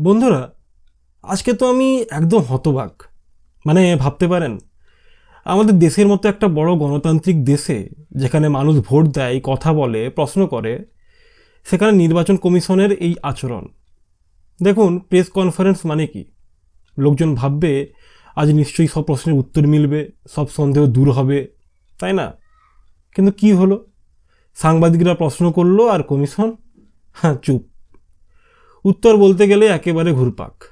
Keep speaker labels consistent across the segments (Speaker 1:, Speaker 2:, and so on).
Speaker 1: বন্ধুরা, আজকে তো আমি একদম হতবাক। মানে ভাবতে পারেন, আমাদের দেশের মতো একটা বড় গণতান্ত্রিক দেশে যেখানে মানুষ ভোট দেয়, কথা বলে, প্রশ্ন করে, সেখানে নির্বাচন কমিশনের এই আচরণ। দেখুন, প্রেস কনফারেন্স মানে কি? লোকজন ভাববে, আজ নিশ্চয়ই সব প্রশ্নের উত্তর মিলবে, সব সন্দেহ দূর হবে, তাই না? কিন্তু কি হলো? সাংবাদিকরা প্রশ্ন করল আর কমিশন? হ্যাঁ চুপ। উত্তর বলতে গেলে একেবারে ঘুরপাক।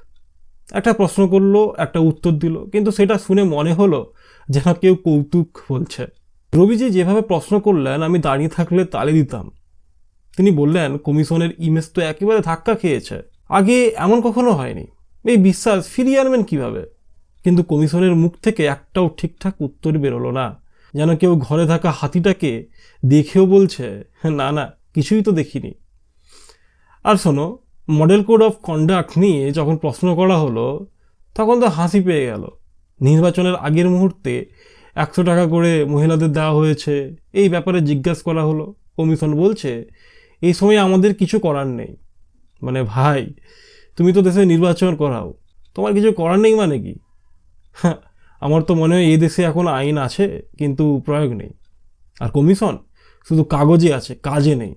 Speaker 1: একটা প্রশ্ন করল, একটা উত্তর দিল, কিন্তু সেটা শুনে মনে হলো যেন কেউ কৌতুক বলছে। রবিজি যেভাবে প্রশ্ন করলেন, আমি দাঁড়িয়ে থাকলে তালে দিতাম। তিনি বললেন, কমিশনের ইমেজ তো একেবারে ধাক্কা খেয়েছে। আগে এমন কখনো হয়নি। এই বিশ্বাস ফিরিয়ে আনবেন কীভাবে? কিন্তু কমিশনের মুখ থেকে একটাও ঠিকঠাক উত্তর বেরোলো না। যেন কেউ ঘরে থাকা হাতিটাকে দেখেও বলছে, না না, কিছুই তো দেখিনি। আর শোনো মডেল কোড অফ কন্ডাক্ট নিয়ে যখন প্রশ্ন করা হলো, তখন তো হাসি পেয়ে গেল। নির্বাচনের আগের মুহূর্তে একশো টাকা করে মহিলাদের দেওয়া হয়েছে, এই ব্যাপারে জিজ্ঞাসা করা হলো। কমিশন বলছে, এই সময় আমাদের কিছু করার নেই। মানে ভাই, তুমি তো দেশে নির্বাচন করাও। তোমার কিছু করার নেই মানে কি? হ্যাঁ আমার তো মনে হয় এই দেশে এখন আইন আছে, কিন্তু প্রয়োগ নেই। আর কমিশন? শুধু কাগজে আছে, কাজে নেই।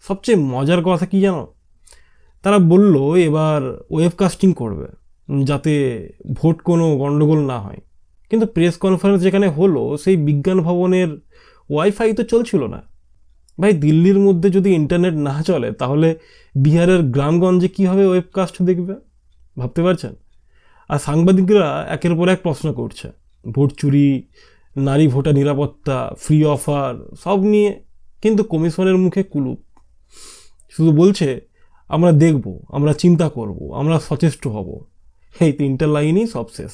Speaker 1: সবচেয়ে মজার কথা কি জানো? তারা বলল, এবার ওয়েবকাস্টিং করবে, যাতে ভোট কোনো গণ্ডগোল না হয়। কিন্তু প্রেস কনফারেন্স যেখানে হলো, সেই বিজ্ঞান ভবনের ওয়াইফাই তো চলছিল না। ভাই, দিল্লির মধ্যে যদি ইন্টারনেট না চলে, তাহলে বিহারের গ্রামগঞ্জে কীভাবে ওয়েবকাস্ট দেখবে? ভাবতে পারছেন? আর সাংবাদিকরা একের পর এক প্রশ্ন করছে, ভোট চুরি, নারী ভোটার নিরাপত্তা, ফ্রি অফার, সব নিয়ে কিন্তু কমিশনের মুখে কুলুপ। শুধু বলছে আমরা দেখব, আমরা চিন্তা করব, আমরা সচেষ্ট হব। এই তিনটা লাইনই সব শেষ।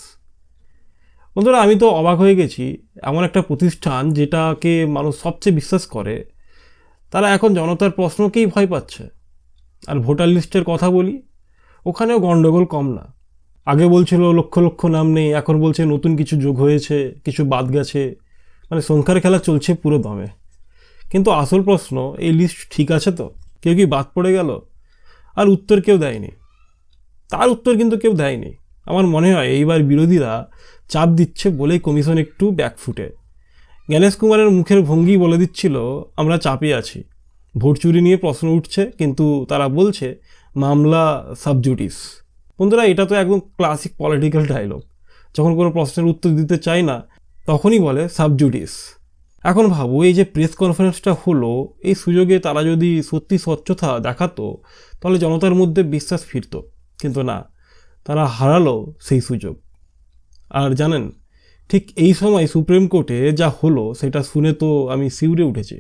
Speaker 1: বন্ধুরা, আমি তো অবাক হয়ে গেছি। এমন একটা প্রতিষ্ঠান যেটাকে মানুষ সবচেয়ে বিশ্বাস করে, তারা এখন জনতার প্রশ্নকেই ভয় পাচ্ছে। আর ভোটার লিস্টের কথা বলি, ওখানেও গণ্ডগোল কম না। আগে বলছিল লক্ষ লক্ষ নাম নেই, এখন বলছে নতুন কিছু যোগ হয়েছে, কিছু বাদ গেছে মানে সংখ্যার খেলা চলছে পুরো দমে। কিন্তু আসল প্রশ্ন, এই লিস্ট ঠিক আছে তো? কেউ কি বাদ পড়ে গেল? আর উত্তর কেউ দেয়নি। তার উত্তর কিন্তু কেউ দেয়নি। আমার মনে হয় এইবার বিরোধীরা চাপ দিচ্ছে বলেই কমিশন একটু ব্যাকফুটে জ্ঞানেশ কুমারের মুখের ভঙ্গি বলে দিচ্ছিল, আমরা চাপে আছি। ভোট চুরি নিয়ে প্রশ্ন উঠছে, কিন্তু তারা বলছে, মামলা সাবজুডিস। বন্ধুরা, এটা তো একদম ক্লাসিক পলিটিক্যাল ডায়লগ যখন কোনো প্রশ্নের উত্তর দিতে চায় না, তখনই বলে সাবজুডিস। এখন ভাবো এই যে প্রেস কনফারেন্সটা হলো এই সুযোগে তারা যদি সত্যি স্বচ্ছতা দেখাতো তাহলে জনতার মধ্যে বিশ্বাস ফিরত। কিন্তু না তারা হারালো সেই সুযোগ। আর জানেন ঠিক এই সময় সুপ্রিম কোর্টে যা হলো সেটা শুনে তো আমি শিউরে উঠেছি।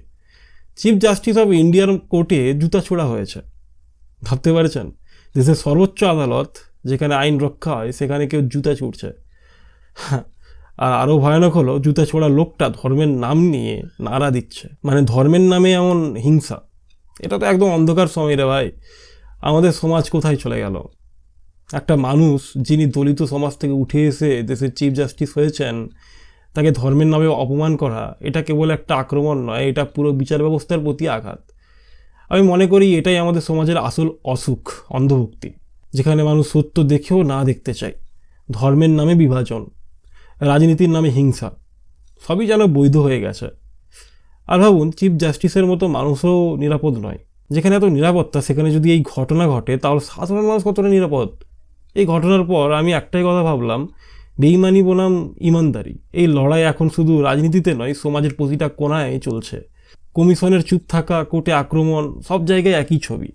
Speaker 1: চিফ জাস্টিস অফ ইন্ডিয়ার কোর্টে জুতা ছোড়া হয়েছে। ভাবতে পারছেন? দেশের সর্বোচ্চ আদালত যেখানে আইন রক্ষা হয় সেখানে কেউ জুতা ছুটছে হ্যাঁ, আর আরও ভয়ানক হলো, জুতা ছোড়া লোকটা ধর্মের নাম নিয়ে নাড়া দিচ্ছে। মানে ধর্মের নামে এমন হিংসা। এটা তো একদম অন্ধকার সময় রে ভাই। আমাদের সমাজ কোথায় চলে গেল? একটা মানুষ যিনি দলিত সমাজ থেকে উঠে এসে দেশের চিফ জাস্টিস হয়েছেন, তাকে ধর্মের নামে অপমান করা, এটা কেবল একটা আক্রমণ নয়, এটা পুরো বিচার ব্যবস্থার প্রতি আঘাত। আমি মনে করি এটাই আমাদের সমাজের আসল অসুখ, অন্ধভুক্তি, যেখানে মানুষ সত্য দেখেও না দেখতে চায়। ধর্মের নামে বিভাজন। রাজনীতির নামে হিংসা। সবই যেন বৈধ হয়ে গেছে। আর ভাবুন চিফ জাস্টিসের মতো মানুষও নিরাপদ নয়। যেখানে এত নিরাপত্তা, সেখানে যদি এই ঘটনা ঘটে, তাহলে সাধারণ মানুষ কতটা নিরাপদ? এই ঘটনার পর আমি একটাই কথা ভাবলাম, বেইমানি বনাম ইমানদারি। এই লড়াই এখন শুধু রাজনীতিতে নয়, সমাজের প্রতিটা কোনায় চলছে। কমিশনের চুপ থাকা, কোর্টে আক্রমণ, সব জায়গায় একই ছবি।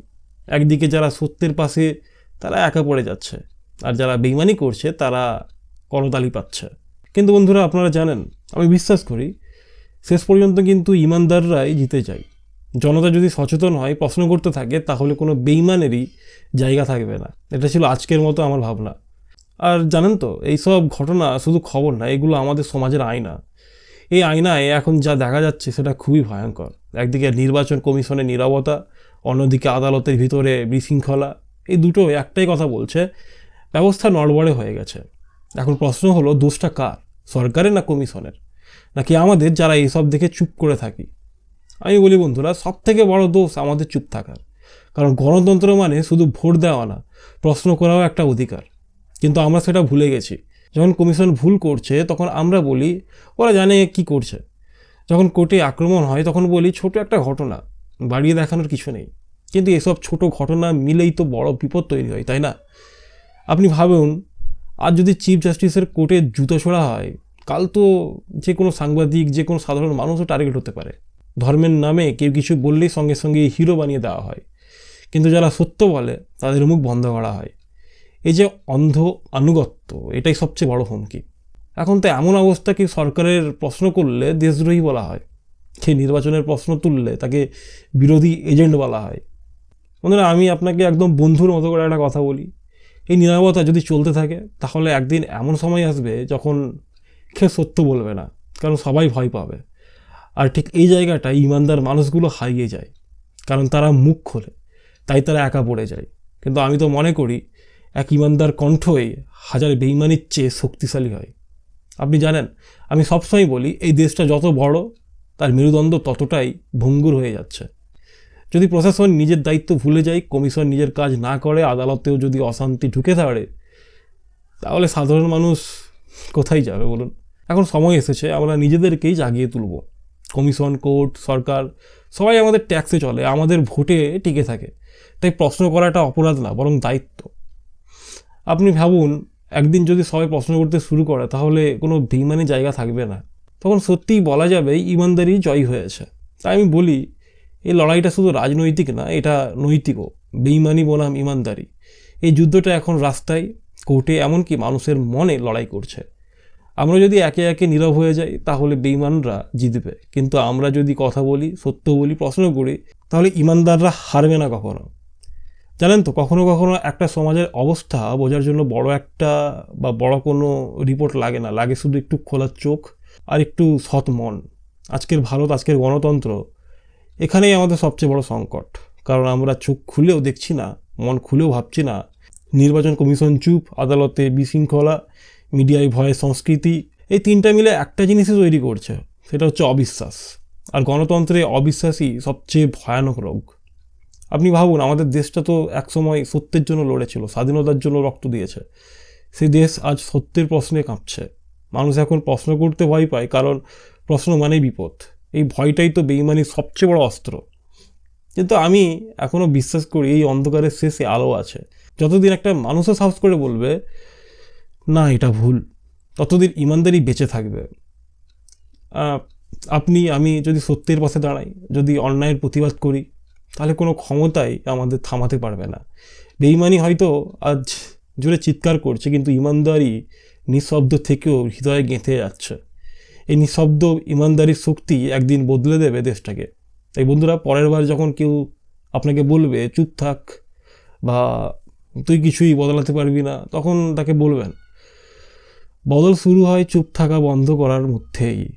Speaker 1: একদিকে যারা সত্যের পাশে, তারা একা পড়ে যাচ্ছে। আর যারা বেইমানি করছে, তারা করতালি পাচ্ছে। কিন্তু বন্ধুরা আপনারা জানেন, আমি বিশ্বাস করি, শেষ পর্যন্ত কিন্তু ইমানদাররাই জিতে যায়। জনতা যদি সচেতন হয়, প্রশ্ন করতে থাকে, তাহলে কোনো বেইমানেরই জায়গা থাকবে না। এটা ছিল আজকের মতো আমার ভাবনা। আর জানেন তো, এইসব ঘটনা শুধু খবর না, এগুলো আমাদের সমাজের আয়না। এই আয়নায় এখন যা দেখা যাচ্ছে, সেটা খুবই ভয়ঙ্কর। একদিকে নির্বাচন কমিশনের নীরবতা, অন্যদিকে আদালতের ভিতরে বিশৃঙ্খলা, এই দুটো একটাই কথা বলছে, ব্যবস্থা নড়বড়ে হয়ে গেছে। এখন প্রশ্ন হলো, দোষটা কার? সরকারের না কমিশনের? নাকি আমাদের যারা এইসব দেখে চুপ করে থাকি? আমি বলি, বন্ধুরা সব থেকে বড় দোষ আমাদের চুপ থাকার। কারণ গণতন্ত্র মানে শুধু ভোট দেওয়া না, প্রশ্ন করাও একটা অধিকার। কিন্তু আমরা সেটা ভুলে গেছি। যখন কমিশন ভুল করছে, তখন আমরা বলি, ওরা জানে কি করছে। যখন কোর্টে আক্রমণ হয়, তখন বলি, ছোট একটা ঘটনা, বাড়িয়ে দেখানোর কিছু নেই। কিন্তু এসব ছোট ঘটনা মিলেই তো বড় বিপদ তৈরি হয়, তাই না? আপনি ভাবুন আজ যদি চিফ জাস্টিসের কোর্টে জুতো ছোড়া হয়, কাল তো যে কোনো সাংবাদিক, যে কোনো সাধারণ মানুষও টার্গেট হতে পারে। ধর্মের নামে কেউ কিছু বললেই সঙ্গে সঙ্গে হিরো বানিয়ে দেওয়া হয়। কিন্তু যারা সত্য বলে, তাদের মুখ বন্ধ করা হয়। এই যে অন্ধ আনুগত্য, এটাই সবচেয়ে বড় হুমকি। এখন তো এমন অবস্থা কি সরকারের প্রশ্ন করলে দেশদ্রোহী বলা হয়। সেই নির্বাচনের প্রশ্ন তুললে তাকে বিরোধী এজেন্ট বলা হয়। বন্ধুরা, আমি আপনাকে একদম বন্ধুর মতো করে একটা কথা বলি। এই নিরাপত্তা যদি চলতে থাকে, তাহলে একদিন এমন সময় আসবে যখন কেউ সত্য বলবে না, কারণ সবাই ভয় পাবে। আর ঠিক এই জায়গাটায় ইমানদার মানুষগুলো হারিয়ে যায়, কারণ তারা মুখ খোলে, তাই তারা একা পড়ে যায়। কিন্তু আমি তো মনে করি, এক ইমানদার কণ্ঠই হাজার বেইমানির চেয়ে শক্তিশালী হয়। আপনি জানেন, আমি সবসময় বলি, এই দেশটা যত বড়, তার মেরুদণ্ড ততটাই ভঙ্গুর হয়ে যাচ্ছে। যদি প্রশাসন নিজের দায়িত্ব ভুলে যায়, কমিশন নিজের কাজ না করে, আদালতেও যদি অশান্তি ঢুকে থাকে তাহলে সাধারণ মানুষ কোথায় যাবে বলুন? এখন সময় এসেছে, আমরা নিজেদেরকেই জাগিয়ে তুলব। কমিশন, কোর্ট, সরকার, সবাই আমাদের ট্যাক্সে চলে, আমাদের ভোটে টিকে থাকে। তাই প্রশ্ন করাটা অপরাধ না, বরং দায়িত্ব। আপনি ভাবুন, একদিন যদি সবাই প্রশ্ন করতে শুরু করে, তাহলে কোনো বেইমানি জায়গা থাকবে না। তখন সত্যিই বলা যাবে, ইমানদারি জয় হয়েছে। তাই আমি বলি এই লড়াইটা শুধু রাজনৈতিক না, এটা নৈতিকও। বেইমানি বনাম ইমানদারি। এই যুদ্ধটা এখন রাস্তায়, কোর্টে, এমনকি মানুষের মনে লড়াই করছে। আমরা যদি একে একে নীরব হয়ে যাই, তাহলে বেইমানরা জিতবে। কিন্তু আমরা যদি কথা বলি, সত্য বলি, প্রশ্ন করি, তাহলে ইমানদাররা হারবে না কখনো। জানেন তো, কখনো কখনো একটা সমাজের অবস্থা বোঝার জন্য বড় একটা বা বড় কোনো রিপোর্ট লাগে না। লাগে শুধু একটু খোলার চোখ আর একটু সৎ মন। আজকের ভারত, আজকের গণতন্ত্র এখানেই আমাদের সবচেয়ে বড় সংকট। কারণ আমরা চোখ খুলেও দেখছি না, মন খুলেও ভাবছি না। নির্বাচন কমিশন চুপ, আদালতে বিশৃঙ্খলা, মিডিয়ায় ভয়ের সংস্কৃতি, এই তিনটা মিলে একটা জিনিসই তৈরি করছে, সেটা হচ্ছে অবিশ্বাস। আর গণতন্ত্রে অবিশ্বাসই সবচেয়ে ভয়ানক রোগ। আপনি ভাবুন, আমাদের দেশটা তো একসময় সত্যের জন্য লড়েছিল, স্বাধীনতার জন্য রক্ত দিয়েছে। সেই দেশ আজ সত্যের প্রশ্নে কাঁপছে। মানুষ এখন প্রশ্ন করতে ভয় পায়, কারণ প্রশ্ন মানেই বিপদ। এই ভয়টাই তো বেইমানির সবচেয়ে বড় অস্ত্র। কিন্তু আমি এখনও বিশ্বাস করি এই অন্ধকারের শেষে আলো আছে। যতদিন একটা মানুষও সাহস করে বলবে, না, এটা ভুল। ততদিন ইমানদারি বেঁচে থাকবে। আপনি, আমি যদি সত্যের পাশে দাঁড়াই, যদি অন্যায়ের প্রতিবাদ করি, তাহলে কোনো ক্ষমতাই আমাদের থামাতে পারবে না। বেইমানি হয়তো আজ জুড়ে চিৎকার করছে, কিন্তু ইমানদারি নিঃশব্দ থেকেও হৃদয়ে গেঁথে যাচ্ছে। এই নিঃশব্দ ইমানদারির শক্তি একদিন বদলে দেবে দেশটাকে। তাই বন্ধুরা, পরের বার যখন কেউ আপনাকে বলবে, চুপ থাক বা তুই কিছুই বদলাতে পারবি না, তখন তাকে বলবেন, বদল শুরু হয় চুপ থাকা বন্ধ করার মধ্যেই।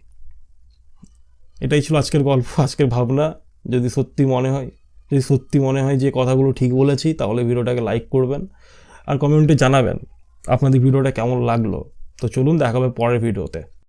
Speaker 1: এটাই ছিল আজকের গল্প, আজকের ভাবনা। যদি সত্যি মনে হয়, যদি সত্যি মনে হয় যে কথাগুলো ঠিক বলেছি, তাহলে ভিডিওটাকে লাইক করবেন আর কমেন্টে জানাবেন আপনাদের ভিডিওটা কেমন লাগল। তো চলুন, দেখা হবে পরের ভিডিওতে।